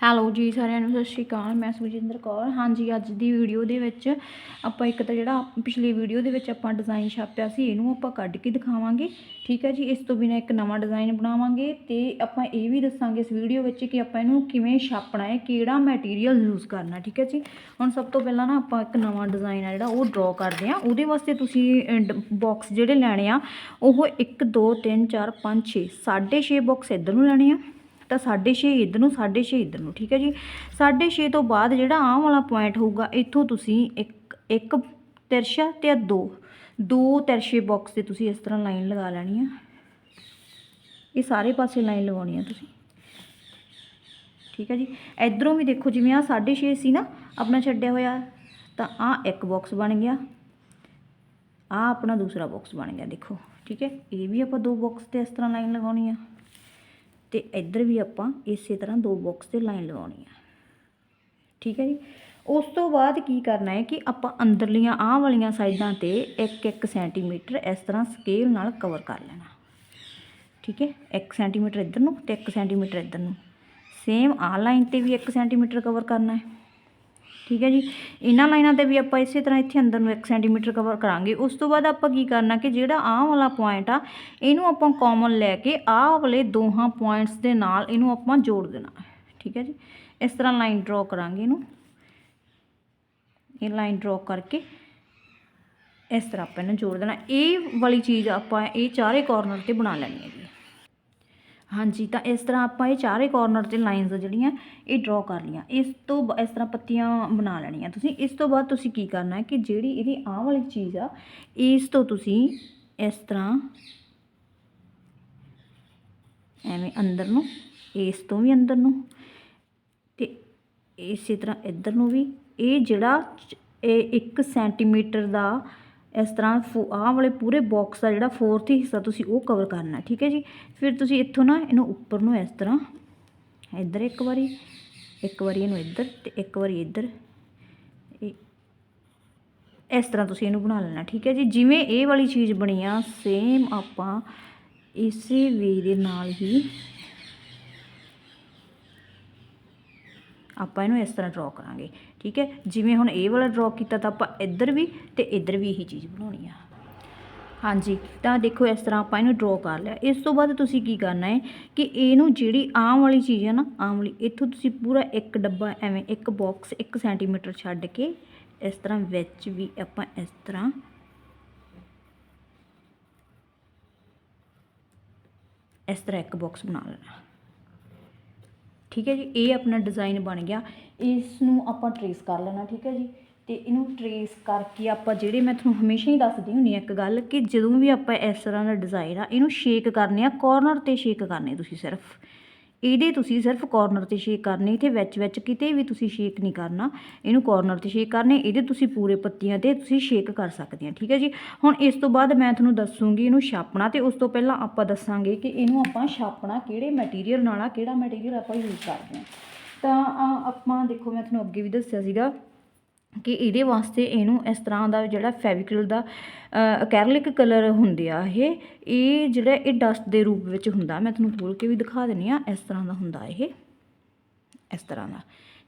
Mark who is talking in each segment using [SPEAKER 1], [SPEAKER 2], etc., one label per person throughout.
[SPEAKER 1] Hello ਜੀ, ਸਾਰਿਆਂ ਨੂੰ ਸਤਿ ਸ਼੍ਰੀ ਅਕਾਲ। ਮੈਂ ਸੁਖਜਿੰਦਰ ਕੌਰ। ਹਾਂਜੀ, ਅੱਜ ਦੀ ਵੀਡੀਓ ਦੇ ਵਿੱਚ ਆਪਾਂ ਇੱਕ ਤਾਂ ਜਿਹੜਾ ਪਿਛਲੀ ਵੀਡੀਓ ਦੇ ਵਿੱਚ ਆਪਾਂ ਡਿਜ਼ਾਈਨ ਛਾਪਿਆ ਸੀ, ਇਹਨੂੰ ਆਪਾਂ ਕੱਢ ਕੇ ਦਿਖਾਵਾਂਗੇ। ਠੀਕ ਹੈ ਜੀ, ਇਸ ਤੋਂ ਬਿਨਾਂ ਇੱਕ ਨਵਾਂ ਡਿਜ਼ਾਈਨ ਬਣਾਵਾਂਗੇ ਤੇ ਆਪਾਂ ਇਹ ਵੀ ਦੱਸਾਂਗੇ ਇਸ ਵੀਡੀਓ ਵਿੱਚ ਕਿ ਆਪਾਂ ਇਹਨੂੰ ਕਿਵੇਂ ਛਾਪਣਾ ਹੈ, ਕਿਹੜਾ ਮਟੀਰੀਅਲ ਯੂਜ਼ ਕਰਨਾ ਠੀਕ ਹੈ ਜੀ, ਹੁਣ ਸਭ ਤੋਂ ਪਹਿਲਾਂ ਨਾ ਆਪਾਂ ਇੱਕ ਨਵਾਂ ਡਿਜ਼ਾਈਨ ਆ ਜਿਹੜਾ, ਉਹ ਡਰਾ ਕਰਦੇ ਆ ਉਹਦੇ ਵਾਸਤੇ ਤੁਸੀਂ ਬਾਕਸ ਜਿਹੜੇ ਲੈਣੇ ਆ, ਉਹ 1 2 3 4 5 6 6.5 ਬਾਕਸ ਇੱਧਰ ਨੂੰ ਲੈਣੇ ਆ। ਤਾਂ 6.5 ਇੱਧਰ ਨੂੰ 6.5 ਇੱਧਰ ਨੂੰ, ਠੀਕ ਹੈ ਜੀ? 6.5 ਤੋਂ ਬਾਅਦ ਜਿਹੜਾ ਆਹ ਵਾਲਾ ਪੁਆਇੰਟ ਹੋਊਗਾ, ਇੱਥੋਂ ਤੁਸੀਂ ਇੱਕ ਇੱਕ ਤਿਰਛਾ ਤੇ ਦੋ ਦੋ ਤਿਰਛੇ ਬਾਕਸ ਤੇ ਤੁਸੀਂ ਇਸ ਤਰ੍ਹਾਂ ਲਾਈਨ ਲਗਾ ਲੈਣੀ ਆ। ਇਹ ਸਾਰੇ ਪਾਸੇ ਲਾਈਨ ਲਗਾਉਣੀ ਆ ਤੁਸੀਂ। ਠੀਕ ਹੈ ਜੀ? ਇਧਰੋਂ ਵੀ ਦੇਖੋ ਜਿਵੇਂ ਆ 6.5 ਸੀ ਨਾ, ਆਪਣਾ ਛੱਡਿਆ ਹੋਇਆ, ਤਾਂ ਆ ਇੱਕ ਬਾਕਸ ਬਣ ਗਿਆ। ਆ ਆਪਣਾ ਦੂਸਰਾ ਬਾਕਸ ਬਣ ਗਿਆ, ਦੇਖੋ, ਠੀਕ ਹੈ? ਇਹ ਵੀ ਆਪਾਂ ਦੋ ਬਾਕਸ ਤੇ ਇਸ ਤਰ੍ਹਾਂ ਲਾਈਨ ਲਗਾਉਣੀ ਆ। ਤੇ ਇੱਧਰ ਵੀ ਆਪਾਂ ਇਸੇ ਤਰ੍ਹਾਂ ਦੋ ਬਾਕਸ ਤੇ ਲਾਈਨ ਲਗਾਉਣੀ ਹੈ ਠੀਕ ਹੈ ਜੀ? ਉਸ ਤੋਂ ਬਾਅਦ ਕੀ ਕਰਨਾ ਹੈ ਕਿ ਆਪਾਂ ਅੰਦਰਲੀਆਂ ਆਹ ਵਾਲੀਆਂ ਸਾਈਡਾਂ ਤੇ 1-1 ਸੈਂਟੀਮੀਟਰ ਇਸ ਤਰ੍ਹਾਂ ਸਕੇਲ ਨਾਲ ਕਵਰ ਕਰ ਲੈਣਾ। ਠੀਕ ਹੈ? 1 ਸੈਂਟੀਮੀਟਰ ਇੱਧਰ ਨੂੰ ਤੇ 1 ਸੈਂਟੀਮੀਟਰ ਇੱਧਰ ਨੂੰ। ਸੇਮ ਆਹ ਲਾਈਨ ਤੇ ਵੀ 1 ਸੈਂਟੀਮੀਟਰ ਕਵਰ ਕਰਨਾ ਹੈ। ਠੀਕ ਹੈ ਜੀ। ਇਹਨਾਂ ਲਾਈਨਾਂ ਤੇ ਵੀ ਆਪਾਂ ਇਸੇ ਤਰ੍ਹਾਂ ਇੱਥੇ ਅੰਦਰ ਨੂੰ 1 ਸੈਂਟੀਮੀਟਰ ਕਵਰ ਕਰਾਂਗੇ। ਉਸ ਤੋਂ ਬਾਅਦ ਆਪਾਂ ਕੀ ਕਰਨਾ ਕਿ ਜਿਹੜਾ ਆਹ ਵਾਲਾ ਪੁਆਇੰਟ ਆ, ਇਹਨੂੰ ਆਪਾਂ ਕਾਮਨ ਲੈ ਕੇ ਆਹ ਵਾਲੇ ਦੋਹਾਂ ਪੁਆਇੰਟਸ ਦੇ ਨਾਲ ਇਹਨੂੰ ਆਪਾਂ ਜੋੜ ਦੇਣਾ। ਠੀਕ ਹੈ ਜੀ। ਇਸ ਤਰ੍ਹਾਂ ਲਾਈਨ ਡਰਾ ਕਰਾਂਗੇ ਇਹਨੂੰ। ਇਹ ਲਾਈਨ ਡਰਾ ਕਰਕੇ ਇਸ ਤਰ੍ਹਾਂ ਆਪਾਂ ਇਹਨੂੰ ਜੋੜ ਦੇਣਾ। ਇਹ ਵਾਲੀ ਚੀਜ਼ ਆਪਾਂ ਇਹ ਚਾਰੇ ਕਾਰਨਰ ਤੇ ਬਣਾ ਲੈਣੀ ਹੈ ਜੀ। ਹਾਂਜੀ, ਤਾਂ ਇਸ ਤਰ੍ਹਾਂ ਆਪਾਂ ਇਹ ਚਾਰੇ ਕੋਰਨਰ ਤੇ ਲਾਈਨਸ ਜਿਹੜੀਆਂ, ਇਹ ਡਰਾ ਕਰ ਲੀਆਂ ਇਸ ਤੋਂ ਬ- ਇਸ ਤਰ੍ਹਾਂ ਪੱਤੀਆਂ ਬਣਾ ਲੈਣੀਆਂ। ਤੁਸੀਂ ਇਸ ਤੋਂ ਬਾਅਦ ਤੁਸੀਂ ਕੀ ਕਰਨਾ ਹੈ ਕਿ ਜਿਹੜੀ ਇਹਦੀ ਆਹ ਵਾਲੀ ਚੀਜ਼ ਆ, ਇਸ ਤੋਂ ਤੁਸੀਂ ਇਸ ਤਰ੍ਹਾਂ ਐਵੇਂ ਅੰਦਰ ਨੂੰ, ਇਸ ਤੋਂ ਵੀ ਅੰਦਰ ਨੂੰ ਤੇ ਇਸੇ ਤਰ੍ਹਾਂ ਇੱਧਰ ਨੂੰ ਵੀ। ਇਹ ਜਿਹੜਾ ਇਹ 1 ਸੈਂਟੀਮੀਟਰ ਦਾ ਇਸ ਤਰ੍ਹਾਂ ਫੋ- ਆਹ ਵਾਲੇ ਪੂਰੇ ਬਾਕਸ ਦਾ ਜਿਹੜਾ ਫੋਰਥ ਹਿੱਸਾ ਤੁਸੀਂ ਉਹ ਕਵਰ ਕਰਨਾ ਠੀਕ ਹੈ ਜੀ? ਫਿਰ ਤੁਸੀਂ ਇੱਥੋਂ ਨਾ ਇਹਨੂੰ ਉੱਪਰ ਨੂੰ ਇਸ ਤਰ੍ਹਾਂ ਇੱਧਰ ਇੱਕ ਵਾਰੀ ਇੱਕ ਵਾਰੀ ਇਹਨੂੰ ਇੱਧਰ ਤੇ ਇੱਕ ਵਾਰੀ ਇੱਧਰ। ਇਹ ਇਸ ਤਰ੍ਹਾਂ ਤੁਸੀਂ ਇਹਨੂੰ ਬਣਾ ਲੈਣਾ, ਠੀਕ ਹੈ ਜੀ? ਜਿਵੇਂ ਇਹ ਵਾਲੀ ਚੀਜ਼ ਬਣੀ ਆ ਸੇਮ ਆਪਾਂ ਇਸੇ ਵੇ ਦੇ ਨਾਲ ਹੀ ਆਪਾਂ ਇਹਨੂੰ ਇਸ ਤਰ੍ਹਾਂ ਡਰਾ ਕਰਾਂਗੇ। ਠੀਕ ਹੈ? ਜਿਵੇਂ ਹੁਣ ਇਹ ਵਾਲਾ ਡਰਾ ਕੀਤਾ ਤਾਂ ਆਪਾਂ ਇੱਧਰ ਵੀ ਤੇ ਇੱਧਰ ਵੀ ਇਹੀ ਚੀਜ਼ ਬਣਾਉਣੀ ਆ। ਹਾਂਜੀ, ਤਾਂ ਦੇਖੋ ਇਸ ਤਰ੍ਹਾਂ ਆਪਾਂ ਇਹਨੂੰ ਡਰਾ ਕਰ ਲਿਆ। ਇਸ ਤੋਂ ਬਾਅਦ ਤੁਸੀਂ ਕੀ ਕਰਨਾ ਹੈ ਕਿ ਇਹਨੂੰ ਜਿਹੜੀ ਆਮ ਵਾਲੀ ਚੀਜ਼ ਹੈ ਨਾ, ਆਮ ਵਾਲੀ, ਇੱਥੋਂ ਤੁਸੀਂ ਪੂਰਾ ਇੱਕ ਡੱਬਾ ਐਵੇਂ, ਇੱਕ ਬਾਕਸ 1 ਸੈਂਟੀਮੀਟਰ ਛੱਡ ਕੇ ਇਸ ਤਰ੍ਹਾਂ ਵਿੱਚ ਵੀ ਆਪਾਂ ਇਸ ਤਰ੍ਹਾਂ ਇਸ ਤਰ੍ਹਾਂ ਇੱਕ ਬਾਕਸ ਬਣਾ ਲੈਣਾ। ਠੀਕ ਹੈ ਜੀ, ਇਹ ਆਪਣਾ ਡਿਜ਼ਾਈਨ ਬਣ ਗਿਆ। ਇਸ ਨੂੰ ਆਪਾਂ ਟਰੇਸ ਕਰ ਲੈਣਾ, ਠੀਕ ਹੈ ਜੀ। ਤੇ ਇਹਨੂੰ ਟਰੇਸ ਕਰਕੇ ਆਪਾਂ ਜਿਹੜੇ ਮੈਂ ਤੁਹਾਨੂੰ ਹਮੇਸ਼ਾ ਹੀ ਦੱਸਦੀ ਹੁੰਦੀ ਆ ਇੱਕ ਗੱਲ ਕਿ ਜਦੋਂ ਵੀ ਆਪਾਂ ਇਸ ਤਰ੍ਹਾਂ ਦਾ ਡਿਜ਼ਾਈਨ ਆ, ਇਹਨੂੰ ਸ਼ੇਕ ਕਰਨੇ ਆ ਕਾਰਨਰ ਤੇ ਸ਼ੇਕ ਕਰਨੇ ਤੁਸੀਂ ਸਿਰਫ। ਇਹਦੇ ਤੁਸੀਂ ਸਿਰਫ ਕਾਰਨਰ ਤੇ ਸ਼ੇਕ ਕਰਨੇ ਤੇ ਵਿੱਚ ਵਿੱਚ ਕਿਤੇ ਵੀ ਤੁਸੀਂ ਸ਼ੇਕ ਨਹੀਂ ਕਰਨਾ। ਇਹਨੂੰ ਕਾਰਨਰ ਤੇ ਸ਼ੇਕ ਕਰਨੇ, ਇਹਦੇ ਤੁਸੀਂ ਪੂਰੇ ਪੱਤੀਆਂ ਤੇ ਤੁਸੀਂ ਸ਼ੇਕ ਕਰ ਸਕਦੇ ਆ, ਠੀਕ ਹੈ ਜੀ? ਹੁਣ ਇਸ ਤੋਂ ਬਾਅਦ ਮੈਂ ਤੁਹਾਨੂੰ ਦੱਸੂਗੀ ਇਹਨੂੰ ਛਾਪਣਾ ਤੇ ਉਸ ਤੋਂ ਪਹਿਲਾਂ ਆਪਾਂ ਦੱਸਾਂਗੇ ਕਿ ਇਹਨੂੰ ਆਪਾਂ ਛਾਪਣਾ ਕਿਹੜੇ ਮਟੀਰੀਅਲ ਨਾਲ ਆ, ਕਿਹੜਾ ਮਟੀਰੀਅਲ ਆਪਾਂ ਯੂਜ਼ ਕਰਦੇ ਆ। ਤਾਂ ਆਪਾਂ ਦੇਖੋ, ਮੈਂ ਤੁਹਾਨੂੰ ਅੱਗੇ ਵੀ ਦੱਸਿਆ ਸੀਗਾ ਕਿ ਇਹਦੇ ਵਾਸਤੇ ਇਹਨੂੰ ਇਸ ਤਰ੍ਹਾਂ ਦਾ ਜਿਹੜਾ ਫੈਵੀਕਲ ਦਾ ਅਕੈਰਲਿਕ ਕਲਰ ਹੁੰਦੇ ਆ ਇਹ ਇਹ ਜਿਹੜਾ ਇਹ ਡਸਟ ਦੇ ਰੂਪ ਵਿੱਚ ਹੁੰਦਾ, ਮੈਂ ਤੁਹਾਨੂੰ ਖੋਲ ਕੇ ਵੀ ਦਿਖਾ ਦਿੰਨੀ ਆ ਇਸ ਤਰ੍ਹਾਂ ਦਾ ਹੁੰਦਾ ਇਹ, ਇਸ ਤਰ੍ਹਾਂ ਦਾ।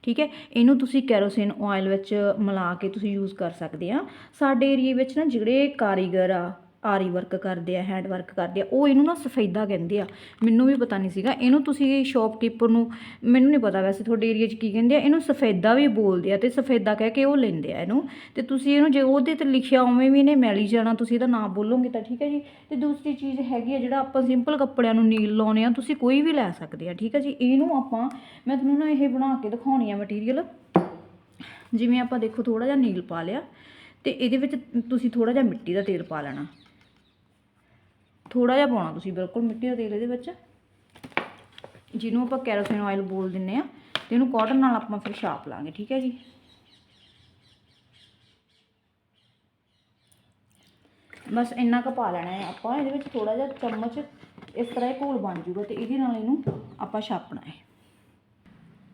[SPEAKER 1] ਠੀਕ ਹੈ, ਇਹਨੂੰ ਤੁਸੀਂ ਕੈਰੋਸਿਨ ਆਇਲ ਵਿੱਚ ਮਿਲਾ ਕੇ ਤੁਸੀਂ ਯੂਜ਼ ਕਰ ਸਕਦੇ ਆ। ਸਾਡੇ ਏਰੀਏ ਵਿੱਚ ਨਾ ਜਿਹੜੇ ਕਾਰੀਗਰ ਆ ਆਰੀ ਵਰਕ ਕਰਦੇ ਆ ਹੈਂਡ ਵਰਕ ਕਰਦੇ ਆ, ਉਹ ਇਹਨੂੰ ਨਾ ਸਫੈਦਾ ਕਹਿੰਦੇ ਆ। ਮੈਨੂੰ ਵੀ ਪਤਾ ਨਹੀਂ ਸੀਗਾ, ਇਹਨੂੰ ਤੁਸੀਂ ਸ਼ਾਪਕੀਪਰ ਨੂੰ, ਮੈਨੂੰ ਨਹੀਂ ਪਤਾ ਵੈਸੇ ਤੁਹਾਡੇ ਏਰੀਆ 'ਚ ਕੀ ਕਹਿੰਦੇ ਆ, ਇਹਨੂੰ ਸਫੈਦਾ ਵੀ ਬੋਲਦੇ ਆ ਤੇ ਸਫੈਦਾ ਕਹਿ ਕੇ ਉਹ ਲੈਂਦੇ ਆ ਇਹਨੂੰ। ਤੇ ਤੁਸੀਂ ਇਹਨੂੰ ਜੇ ਉਹਦੇ ਤੇ ਲਿਖਿਆ ਉਵੇਂ ਵੀ ਇਹਨੇ ਮੈਲੀ ਜਾਣਾ, ਤੁਸੀਂ ਇਹਦਾ ਨਾਮ ਬੋਲੋਗੇ ਤਾਂ ਠੀਕ ਹੈ ਜੀ। ਤੇ ਦੂਸਰੀ ਚੀਜ਼ ਹੈਗੀ ਆ ਜਿਹੜਾ ਆਪਾਂ ਸਿੰਪਲ ਕੱਪੜਿਆਂ ਨੂੰ ਨੀਲ ਲਾਉਣੇ ਆ, ਤੁਸੀਂ ਕੋਈ ਵੀ ਲੈ ਸਕਦੇ ਆ, ਠੀਕ ਹੈ ਜੀ। ਇਹਨੂੰ ਆਪਾਂ, ਮੈਂ ਤੁਹਾਨੂੰ ਨਾ ਇਹ ਬਣਾ ਕੇ ਦਿਖਾਉਣੀ ਆ ਮਟੀਰੀਅਲ ਜਿਵੇਂ ਆਪਾਂ ਦੇਖੋ ਥੋੜਾ ਜਿਹਾ ਨੀਲ ਪਾ ਲਿਆ, ਤੇ ਇਹਦੇ ਵਿੱਚ ਤੁਸੀਂ ਥੋੜਾ ਜਿਹਾ ਮਿੱਟੀ ਦਾ ਤੇਲ ਪਾ ਲੈਣਾ। ਥੋੜਾ ਜਿਹਾ ਪਾਉਣਾ ਤੁਸੀਂ ਬਿਲਕੁਲ ਮਿੱਟੀ ਦਾ ਤੇਲ ਇਹਦੇ ਵਿੱਚ। ਜਿਹਨੂੰ ਆਪਾਂ ਕੈਰੋਸਿਨ ਆਇਲ ਬੋਲ ਦਿੰਨੇ ਆ ਤੇ ਇਹਨੂੰ ਕਾਟਨ ਨਾਲ ਆਪਾਂ ਫਿਰ ਛਾਪ ਲਾਂਗੇ, ਠੀਕ ਹੈ ਜੀ। ਬਸ ਇੰਨਾ ਕੁ ਪਾ ਲੈਣਾ ਹੈ ਆਪਾਂ, ਇਹਦੇ ਵਿੱਚ ਥੋੜਾ ਜਿਹਾ ਚਮਚ ਇਸ ਤਰ੍ਹਾਂ ਇਹ ਘੋਲ ਬਣ ਜੂਗਾ ਤੇ ਇਹਦੇ ਨਾਲ ਇਹਨੂੰ ਆਪਾਂ ਛਾਪਣਾ ਹੈ।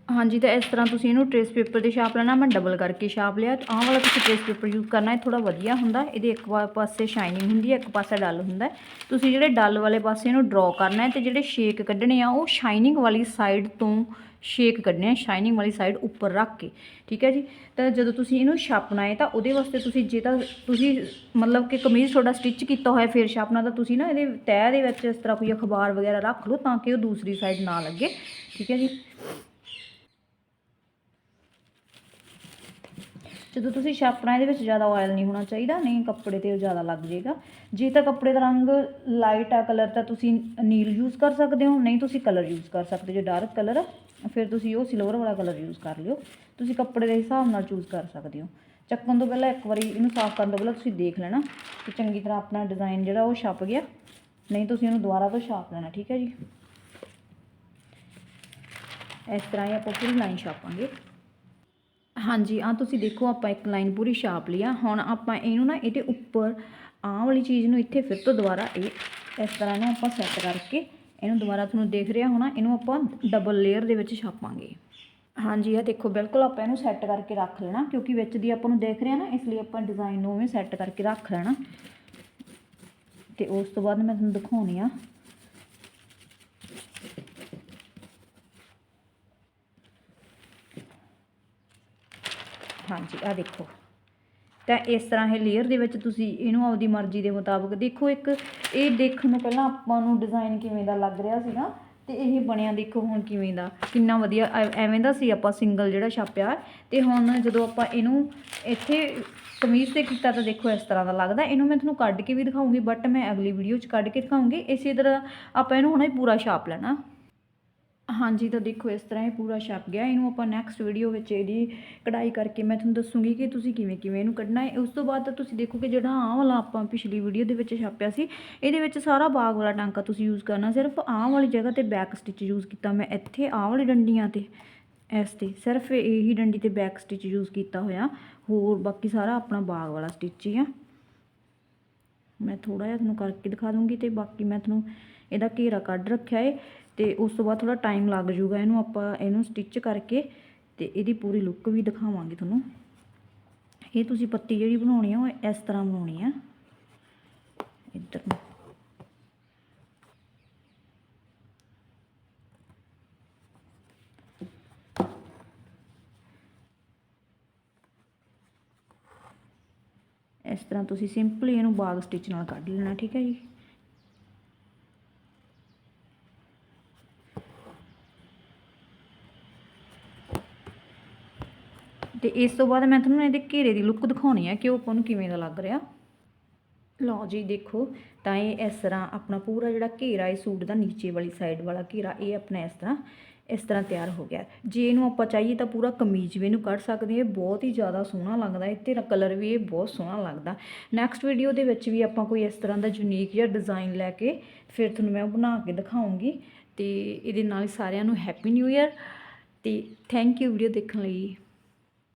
[SPEAKER 1] ਹਾਂਜੀ, ਤਾਂ ਇਸ ਤਰ੍ਹਾਂ ਤੁਸੀਂ ਇਹਨੂੰ ਟ੍ਰੇਸ ਪੇਪਰ ਤੇ ਛਾਪ ਲੈਣਾ, ਮੈਂ ਡਬਲ ਕਰਕੇ ਛਾਪ ਲਿਆ। ਆਹ ਵਾਲਾ ਤੁਸੀਂ ਟ੍ਰੇਸ ਪੇਪਰ ਯੂਜ਼ ਕਰਨਾ, ਇਹ ਥੋੜਾ ਵਧੀਆ ਹੁੰਦਾ। ਇਹਦੇ ਇੱਕ ਪਾ- ਪਾਸੇ ਸ਼ਾਈਨਿੰਗ ਹੁੰਦੀ ਹੈ, ਇੱਕ ਪਾਸਾ ਡਲ ਹੁੰਦਾ ਤੁਸੀਂ ਜਿਹੜੇ ਡਲ ਵਾਲੇ ਪਾਸੇ ਇਹਨੂੰ ਡਰਾ ਕਰਨਾ ਹੈ ਤੇ ਜਿਹੜੇ ਸ਼ੇਕ ਕੱਢਣੇ ਆ, ਉਹ ਸ਼ਾਈਨਿੰਗ ਵਾਲੀ ਸਾਈਡ ਤੋਂ ਸ਼ੇਕ ਕੱਢਣੇ ਆ ਸ਼ਾਈਨਿੰਗ ਵਾਲੀ ਸਾਈਡ ਉੱਪਰ ਰੱਖ ਕੇ, ਠੀਕ ਹੈ ਜੀ? ਤਾਂ ਜਦੋਂ ਤੁਸੀਂ ਇਹਨੂੰ ਛਾਪਣਾ ਹੈ, ਤਾਂ ਉਹਦੇ ਵਾਸਤੇ ਤੁਸੀਂ ਜੇ ਤਾਂ ਤੁਸੀਂ ਮਤਲਬ ਕਿ ਕਮੀਜ਼ ਤੁਹਾਡਾ ਸਟਿਚ ਕੀਤਾ ਹੋਇਆ ਫਿਰ ਛਾਪਣਾ, ਤਾਂ ਤੁਸੀਂ ਨਾ ਇਹਦੇ ਤਹਿ ਦੇ ਵਿੱਚ ਇਸ ਤਰ੍ਹਾਂ ਕੋਈ ਅਖਬਾਰ ਵਗੈਰਾ ਰੱਖ ਲਓ ਤਾਂ ਕਿ ਉਹ ਦੂਸਰੀ ਸਾਈਡ ਨਾ ਲੱਗੇ, ਠੀਕ ਹੈ ਜੀ? ਜਦੋਂ ਤੁਸੀਂ ਛਾਪਣਾ ਇਹਦੇ ਵਿੱਚ ਜ਼ਿਆਦਾ ਆਇਲ ਨਹੀਂ ਹੋਣਾ ਚਾਹੀਦਾ, ਨਹੀਂ ਕੱਪੜੇ ਤੇ ਉਹ ਜ਼ਿਆਦਾ ਲੱਗ ਜਾਏਗਾ। ਜੇ ਤਾਂ ਕੱਪੜੇ ਦਾ ਰੰਗ ਲਾਈਟ ਆ ਕਲਰ ਤਾਂ ਤੁਸੀਂ ਨੀਲ ਯੂਜ਼ ਕਰ ਸਕਦੇ ਹੋ, ਨਹੀਂ ਤੁਸੀਂ ਕਲਰ ਯੂਜ਼ ਕਰ ਸਕਦੇ, ਜੇ ਡਾਰਕ ਕਲਰ ਆ, ਫਿਰ ਤੁਸੀਂ ਉਹ ਸਿਲਵਰ ਵਾਲਾ ਕਲਰ ਯੂਜ਼ ਕਰ ਲਿਓ। ਤੁਸੀਂ ਕੱਪੜੇ ਦੇ ਹਿਸਾਬ ਨਾਲ ਚੂਜ਼ ਕਰ ਸਕਦੇ ਹੋ। ਚੱਕਣ ਤੋਂ ਪਹਿਲਾਂ ਇੱਕ ਵਾਰੀ ਇਹਨੂੰ ਸਾਫ਼ ਕਰਨ ਤੋਂ ਪਹਿਲਾਂ ਤੁਸੀਂ ਦੇਖ ਲੈਣਾ ਕਿ ਚੰਗੀ ਤਰ੍ਹਾਂ ਆਪਣਾ ਡਿਜ਼ਾਈਨ ਜਿਹੜਾ ਉਹ ਛਪ ਗਿਆ। ਨਹੀਂ ਤੁਸੀਂ ਇਹਨੂੰ ਦੁਬਾਰਾ ਤੋਂ ਛਾਪ ਲੈਣਾ, ਠੀਕ ਹੈ ਜੀ? ਇਸ ਤਰ੍ਹਾਂ ਹੀ ਆਪਾਂ ਪੂਰੀ ਲਾਈਨ ਛਾਪਾਂਗੇ। ਹਾਂਜੀ ਆ ਤੁਸੀਂ ਦੇਖੋ, ਆਪਾਂ ਇੱਕ ਲਾਈਨ ਪੂਰੀ ਛਾਪ ਲਿਆ ਹੁਣ ਆਪਾਂ ਇਹਨੂੰ ਨਾ ਇਹਦੇ ਉੱਪਰ ਆਹ ਵਾਲੀ ਚੀਜ਼ ਨੂੰ ਇੱਥੇ ਫਿਰ ਤੋਂ ਦੁਬਾਰਾ ਇਹ ਇਸ ਤਰ੍ਹਾਂ ਨੂੰ ਆਪਾਂ ਸੈੱਟ ਕਰਕੇ ਇਹਨੂੰ ਦੁਬਾਰਾ ਤੁਹਾਨੂੰ ਦੇਖ ਰਿਹਾ ਹੋਣਾ, ਇਹਨੂੰ ਆਪਾਂ ਡਬਲ ਲੇਅਰ ਦੇ ਵਿੱਚ ਛਾਪਾਂਗੇ। ਹਾਂਜੀ ਇਹ ਦੇਖੋ, ਬਿਲਕੁਲ ਆਪਾਂ ਇਹਨੂੰ ਸੈੱਟ ਕਰਕੇ ਰੱਖ ਲੈਣਾ, ਕਿਉਂਕਿ ਵਿੱਚ ਦੀ ਆਪਾਂ ਨੂੰ ਦੇਖ ਰਿਹਾ ਨਾ, ਇਸ ਲਈ ਆਪਾਂ ਡਿਜ਼ਾਈਨ ਨੂੰ ਉਵੇਂ ਸੈੱਟ ਕਰਕੇ ਰੱਖ ਲੈਣਾ। ਤੇ ਉਸ ਤੋਂ ਬਾਅਦ ਮੈਂ ਤੁਹਾਨੂੰ ਦਿਖਾਉਣੀ ਆ। ਹਾਂਜੀ ਆ ਦੇਖੋ। ਤਾਂ ਇਸ ਤਰ੍ਹਾਂ ਇਹ ਲੇਅਰ ਦੇ ਵਿੱਚ ਤੁਸੀਂ ਇਹਨੂੰ ਆਪਦੀ ਮਰਜ਼ੀ ਦੇ ਮੁਤਾਬਕ ਦੇਖੋ। ਇੱਕ, ਇਹ ਦੇਖਣ ਨੂੰ ਪਹਿਲਾਂ ਆਪਾਂ ਨੂੰ ਡਿਜ਼ਾਈਨ ਕਿਵੇਂ ਦਾ ਲੱਗ ਰਿਹਾ ਸੀਗਾ ਤੇ ਇਹ ਬਣਿਆ ਦੇਖੋ ਹੁਣ ਕਿਵੇਂ ਦਾ। ਕਿੰਨਾ ਵਧੀਆ, ਐ- ਐਵੇਂ ਦਾ ਸੀ ਆਪਾਂ ਸਿੰਗਲ ਜਿਹੜਾ ਛਾਪਿਆ। ਤੇ ਹੁਣ ਜਦੋਂ ਆਪਾਂ ਇਹਨੂੰ ਇੱਥੇ ਕਮੀਜ਼ ਤੇ ਕੀਤਾ ਤਾਂ ਦੇਖੋ ਇਸ ਤਰ੍ਹਾਂ ਦਾ ਲੱਗਦਾ। ਇਹਨੂੰ ਮੈਂ ਤੁਹਾਨੂੰ ਕੱਢ ਕੇ ਵੀ ਦਿਖਾਉਂਗੀ ਬਟ ਮੈਂ ਅਗਲੀ ਵੀਡੀਓ 'ਚ ਕੱਢ ਕੇ ਦਿਖਾਉਂਗੀ। ਇਸੇ ਤਰ੍ਹਾਂ ਆਪਾਂ ਇਹਨੂੰ ਹੁਣੇ ਪੂਰਾ ਛਾਪ ਲੈਣਾ। ਹਾਂਜੀ, ਤਾਂ ਦੇਖੋ, ਇਸ ਤਰ੍ਹਾਂ ਇਹ ਪੂਰਾ ਛਪ ਗਿਆ। ਇਹਨੂੰ ਆਪਾਂ ਨੈਕਸਟ ਵੀਡੀਓ ਵਿੱਚ ਇਹਦੀ ਕਢਾਈ ਕਰਕੇ ਮੈਂ ਤੁਹਾਨੂੰ ਦੱਸੂਗੀ ਕਿ ਤੁਸੀਂ ਕਿਵੇਂ ਕਿਵੇਂ ਇਹਨੂੰ ਕੱਢਣਾ ਹੈ। ਉਸ ਤੋਂ ਬਾਅਦ ਤਾਂ ਤੁਸੀਂ ਦੇਖੋਗੇ ਜਿਹੜਾ ਆਹ ਵਾਲਾ ਆਪਾਂ ਪਿਛਲੀ ਵੀਡੀਓ ਦੇ ਵਿੱਚ ਛਾਪਿਆ ਸੀ, ਇਹਦੇ ਵਿੱਚ ਸਾਰਾ ਬਾਗ ਵਾਲਾ ਟਾਂਕਾ ਤੁਸੀਂ ਯੂਜ਼ ਕਰਨਾ। ਸਿਰਫ ਆਹ ਵਾਲੀ ਜਗ੍ਹਾ ਤੇ ਬੈਕ ਸਟਿਚ ਯੂਜ਼ ਕੀਤਾ ਮੈਂ। ਇੱਥੇ ਆਹ ਵਾਲੀ ਡੰਡੀਆਂ ਤੇ, ਇਸ ਤੇ ਸਿਰਫ ਇਹੀ ਡੰਡੀ ਤੇ ਬੈਕ ਸਟਿਚ ਯੂਜ਼ ਕੀਤਾ ਹੋਇਆ। ਹੋਰ ਬਾਕੀ ਸਾਰਾ ਆਪਣਾ ਬਾਗ ਵਾਲਾ ਸਟਿਚ ਹੀ ਆ। ਮੈਂ ਥੋੜਾ ਜਿਹਾ ਤੁਹਾਨੂੰ ਕਰਕੇ ਦਿਖਾ ਦੂੰਗੀ ਤੇ ਬਾਕੀ ਮੈਂ ਤੁਹਾਨੂੰ ਇਹਦਾ ਘੇਰਾ ਕੱਢ ਰੱਖਿਆ ਏ। ਤੇ ਉਸ ਤੋਂ ਬਾਅਦ ਥੋੜਾ ਟਾਈਮ ਲੱਗ ਜੂਗਾ ਇਹਨੂੰ ਆਪਾਂ ਇਹਨੂੰ ਸਟਿਚ ਕਰਕੇ ਤੇ ਇਹਦੀ ਪੂਰੀ ਲੁੱਕ ਵੀ ਦਿਖਾਵਾਂਗੇ ਤੁਹਾਨੂੰ। ਇਹ ਤੁਸੀਂ ਪੱਤੀ ਜਿਹੜੀ ਬਣਾਉਣੀ ਆ, ਉਹ ਇਸ ਤਰ੍ਹਾਂ ਬਣਾਉਣੀ ਆ। ਇੱਧਰ ਨੂੰ। ਇਸ ਤਰ੍ਹਾਂ ਤੁਸੀਂ ਸਿੰਪਲੀ ਇਹਨੂੰ ਬਾਗ ਸਟਿਚ ਨਾਲ ਕੱਢ ਲੈਣਾ, ਠੀਕ ਹੈ ਜੀ? ਤੇ ਇਸ ਤੋਂ ਬਾਅਦ ਮੈਂ ਤੁਹਾਨੂੰ ਇਹਦੇ ਘੇਰੇ ਦੀ ਲੁੱਕ ਦਿਖਾਉਣੀ ਹੈ ਕਿ ਉਹ ਆਪਾਂ ਨੂੰ ਕਿਵੇਂ ਦਾ ਲੱਗ ਰਿਹਾ। ਲਓ ਜੀ, ਦੇਖੋ, ਤਾਂ ਇਹ ਇਸ ਤਰ੍ਹਾਂ ਆਪਣਾ ਪੂਰਾ ਜਿਹੜਾ ਘੇਰਾ, ਇਹ ਸੂਟ ਦਾ ਨੀਚੇ ਵਾਲੀ ਸਾਈਡ ਵਾਲਾ ਘੇਰਾ, ਇਹ ਆਪਣਾ ਇਸ ਤਰ੍ਹਾਂ ਇਸ ਤਰ੍ਹਾਂ ਤਿਆਰ ਹੋ ਗਿਆ। ਜੇ ਇਹਨੂੰ ਆਪਾਂ ਚਾਹੀਏ ਤਾਂ ਪੂਰਾ ਕਮੀਜ਼ ਵੀ ਇਹਨੂੰ ਕੱਢ ਸਕਦੇ ਹਾਂ ਬਹੁਤ ਹੀ ਜ਼ਿਆਦਾ ਸੋਹਣਾ ਲੱਗਦਾ ਹੈ ਤੇ ਕਲਰ ਵੀ ਇਹ ਬਹੁਤ ਸੋਹਣਾ ਲੱਗਦਾ। ਨੈਕਸਟ ਵੀਡੀਓ ਦੇ ਵਿੱਚ ਵੀ ਆਪਾਂ ਕੋਈ ਇਸ ਤਰ੍ਹਾਂ ਦਾ ਯੂਨੀਕ ਜਿਹਾ ਡਿਜ਼ਾਈਨ ਲੈ ਕੇ ਫਿਰ ਤੁਹਾਨੂੰ ਮੈਂ ਉਹ ਬਣਾ ਕੇ ਦਿਖਾਉਂਗੀ। ਤੇ ਇਹਦੇ ਨਾਲ ਸਾਰਿਆਂ ਨੂੰ ਹੈਪੀ ਨਿਊ ਇਅਰ ਤੇ ਥੈਂਕ ਯੂ ਵੀਡੀਓ ਦੇਖਣ ਲਈ।